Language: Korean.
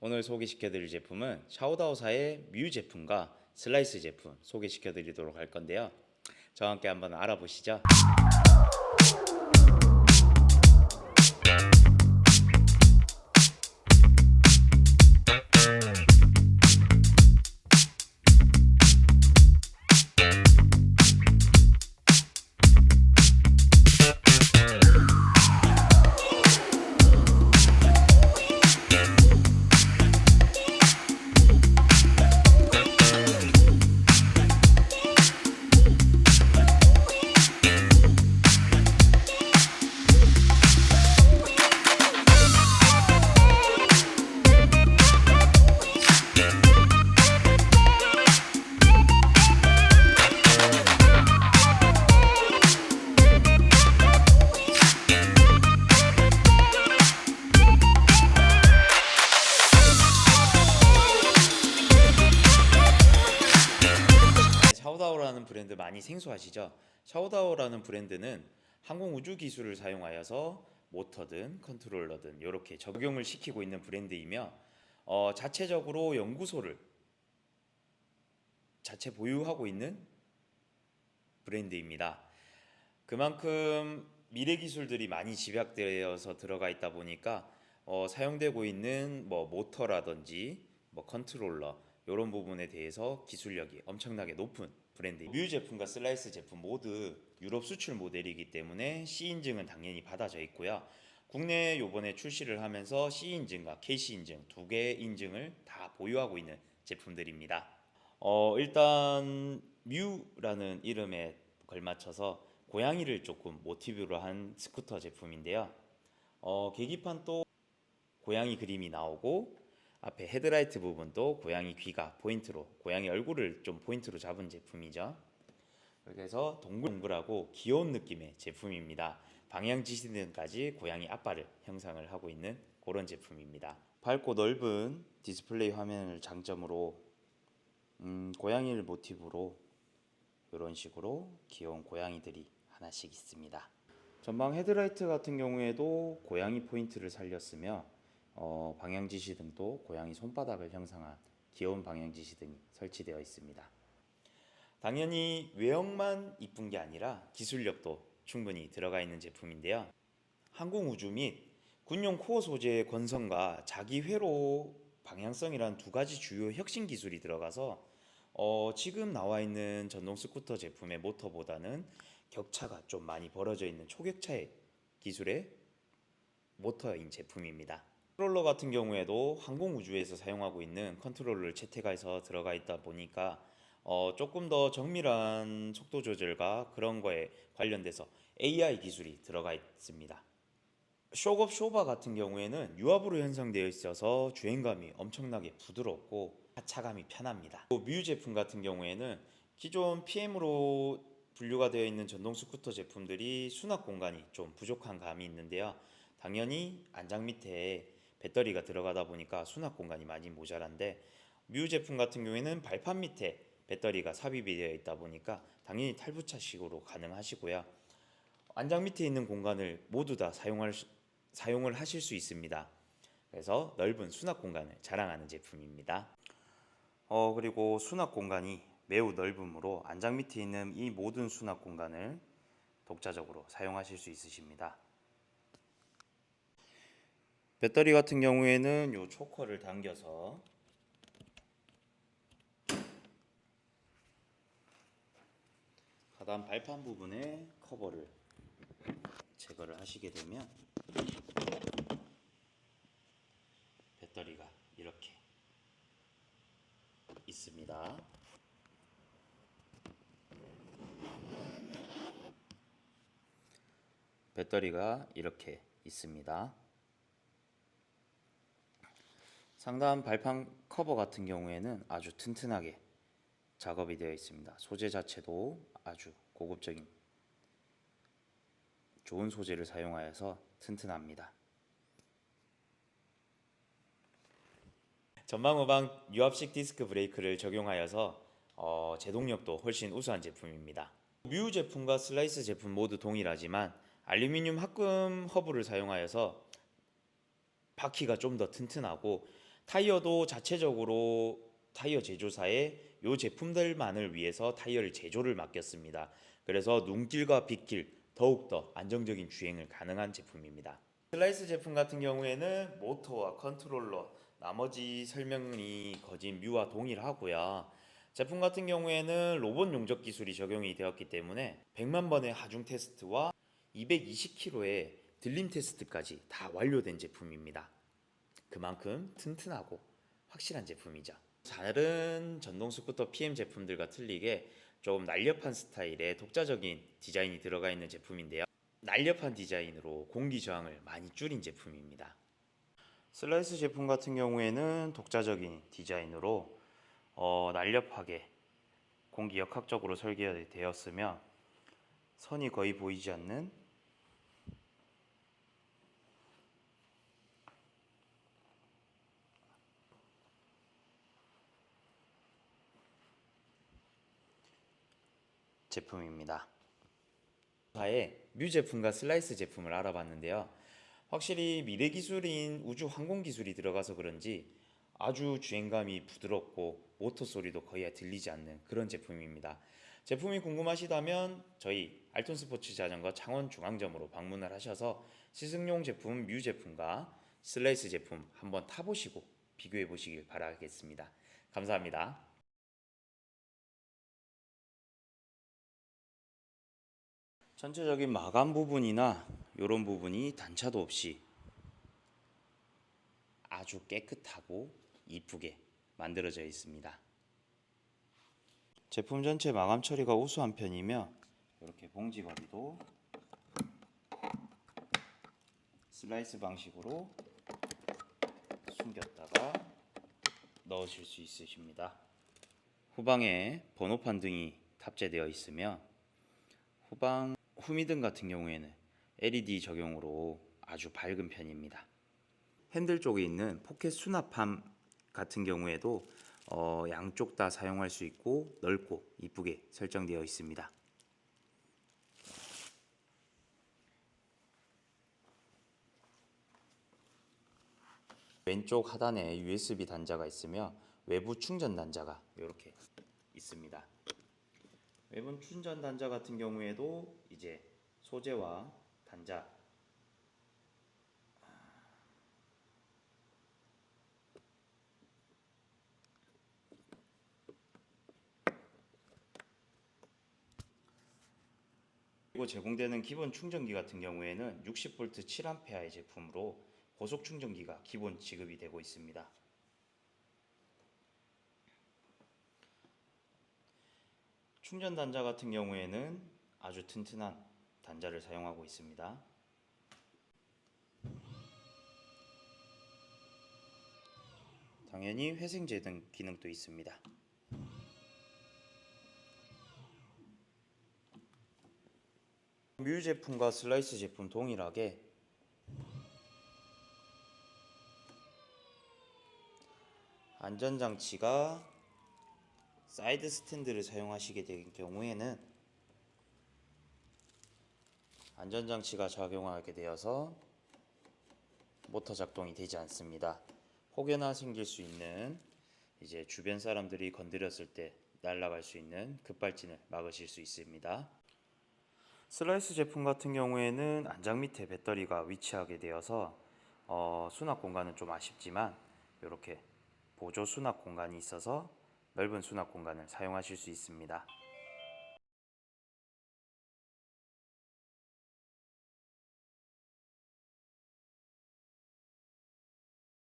오늘 소개시켜 드릴 제품은 샤오다오사의 뮤 제품과 슬라이스 제품 소개시켜 드리도록 할 건데요. 저와 함께 한번 알아보시죠. 많이 생소하시죠? 샤오다오라는 브랜드는 항공 우주 기술을 사용하여서 모터든 컨트롤러든 이렇게 적용을 시키고 있는 브랜드이며 어, 자체적으로 연구소를 자체 보유하고 있는 브랜드입니다. 그만큼 미래 기술들이 많이 집약되어서 들어가 있다 보니까 어, 사용되고 있는 뭐 모터라든지 뭐 컨트롤러 이런 부분에 대해서 기술력이 엄청나게 높은 브랜드. 뮤 제품과 슬라이스 제품 모두 유럽 수출 모델이기 때문에 C 인증은 당연히 받아져 있고요. 국내에 요번에 출시를 하면서 C 인증과 KC 인증 두개 인증을 다 보유하고 있는 제품들입니다. 어, 일단 뮤라는 이름에 걸맞춰서 고양이를 조금 모티브로 한 스쿠터 제품인데요. 어, 계기판도 고양이 그림이 나오고 앞에 헤드라이트 부분도 고양이 귀가 포인트로 고양이 얼굴을 좀 포인트로 잡은 제품이죠. 그래서 동글동글하고 귀여운 느낌의 제품입니다. 방향 지시 등까지 고양이 앞발을 형상을 하고 있는 그런 제품입니다. 밝고 넓은 디스플레이 화면을 장점으로 음, 고양이를 모티브로 이런 식으로 귀여운 고양이들이 하나씩 있습니다. 전방 헤드라이트 같은 경우에도 고양이 포인트를 살렸으며 어, 방향 지시 등도 고양이 손바닥을 형상한 귀여운 방향 지시 등이 설치되어 있습니다. 당연히 외형만 이쁜 게 아니라 기술력도 충분히 들어가 있는 제품인데요. 항공 우주 및 군용 코어 소재의 권성과 자기 회로 방향성이란 두 가지 주요 혁신 기술이 들어가서 어, 지금 나와 있는 전동 스쿠터 제품의 모터보다는 격차가 좀 많이 벌어져 있는 초격차의 기술의 모터인 제품입니다. 컨트롤러 같은 경우에도 항공 우주에서 사용하고 있는 컨트롤러를 채택해서 들어가 있다 보니까 어, 조금 더 정밀한 속도 조절과 그런 거에 관련돼서 AI 기술이 들어가 있습니다. 쇼업 쇼바 같은 경우에는 유압으로 형성되어 있어서 주행감이 엄청나게 부드럽고 하차감이 편합니다. 또뮤 제품 같은 경우에는 기존 PM으로 분류가 되어 있는 전동 스쿠터 제품들이 수납 공간이 좀 부족한 감이 있는데요. 당연히 안장 밑에 배터리가 들어가다 보니까 수납 공간이 많이 모자란데 뮤 제품 같은 경우에는 발판 밑에 배터리가 삽입이 되어 있다 보니까 당연히 탈부착식으로 가능하시고요. 안장 밑에 있는 공간을 모두 다 사용할 수- 사용을 하실 수 있습니다. 그래서 넓은 수납 공간을 자랑하는 제품입니다. 어 그리고 수납 공간이 매우 넓으므로 안장 밑에 있는 이 모든 수납 공간을 독자적으로 사용하실 수 있으십니다. 배터리 같은 경우에는 요 초커를 당겨서 하단 발판 부분에 커버를 제거를 하시게 되면 배터리가 이렇게 있습니다. 배터리가 이렇게 있습니다. 상단 발판 커버 같은 경우에는 아주 튼튼하게 작업이 되어 있습니다. 소재 자체도 아주 고급적인 좋은 소재를 사용하여서 튼튼합니다. 전방 후방 유압식 디스크 브레이크를 적용하여서 어, 제동력도 훨씬 우수한 제품입니다. 뮤 제품과 슬라이스 제품 모두 동일하지만 알루미늄 합금 허브를 사용하여서 바퀴가 좀 더 튼튼하고 타이어도 자체적으로 타이어 제조사에 요 제품들만을 위해서 타이어를 제조를 맡겼습니다. 그래서 눈길과 빗길 더욱더 안정적인 주행을 가능한 제품입니다. 슬라이스 제품 같은 경우에는 모터와 컨트롤러 나머지 설명이 거진 뮤와 동일하고요. 제품 같은 경우에는 로봇 용접 기술이 적용이 되었기 때문에 100만 번의 하중 테스트와 220km의 들림 테스트까지 다 완료된 제품입니다. 그만큼 튼튼하고 확실한 제품이죠. 다른 전동 스쿠터 PM 제품들과 틀리게 조금 날렵한 스타일의 독자적인 디자인이 들어가 있는 제품인데요. 날렵한 디자인으로 공기 저항을 많이 줄인 제품입니다. 슬라이스 제품 같은 경우에는 독자적인 디자인으로 어, 날렵하게 공기 역학적으로 설계되었으며 선이 거의 보이지 않는 제품입니다. 사의 뮤 제품과 슬라이스 제품을 알아봤는데요. 확실히 미래 기술인 우주 항공 기술이 들어가서 그런지 아주 주행감이 부드럽고 모터 소리도 거의 들리지 않는 그런 제품입니다. 제품이 궁금하시다면 저희 알톤 스포츠 자전거 창원 중앙점으로 방문을 하셔서 시승용 제품 뮤 제품과 슬라이스 제품 한번 타보시고 비교해 보시길 바라겠습니다. 감사합니다. 전체적인 마감 부분이나 이런 부분이 단차도 없이 아주 깨끗하고 이쁘게 만들어져 있습니다. 제품 전체 마감 처리가 우수한 편이며 이렇게 봉지거리도 슬라이스 방식으로 숨겼다가 넣으실 수 있으십니다. 후방에 번호판 등이 탑재되어 있으며 후방 후미등 같은 경우에는 LED 적용으로 아주 밝은 편입니다. 핸들 쪽에 있는 포켓 수납함 같은 경우에도 어, 양쪽 다 사용할 수 있고 넓고 이쁘게 설정되어 있습니다. 왼쪽 하단에 USB 단자가 있으며 외부 충전 단자가 이렇게 있습니다. 외부 충전 단자 같은 경우에도 이제 소재와 단자 그리고 제공되는 기본 충전기 같은 경우에는 60V 7A의 제품으로 고속 충전기가 기본 지급이 되고 있습니다. 충전 단자 같은 경우에는 아주 튼튼한 단자를 사용하고 있습니다. 당연히 회생제 등 기능도 있습니다. 뮤 제품과 슬라이스 제품 동일하게 안전장치가 사이드 스탠드를 사용하시게 될 경우에는 안전장치가 작용하게 되어서 모터 작동이 되지 않습니다. 혹여나 생길 수 있는 이제 주변 사람들이 건드렸을 때 날아갈 수 있는 급발진을 막으실 수 있습니다. 슬라이스 제품 같은 경우에는 안장 밑에 배터리가 위치하게 되어서 어, 수납 공간은 좀 아쉽지만 이렇게 보조 수납 공간이 있어서 넓은 수납 공간을 사용하실 수 있습니다.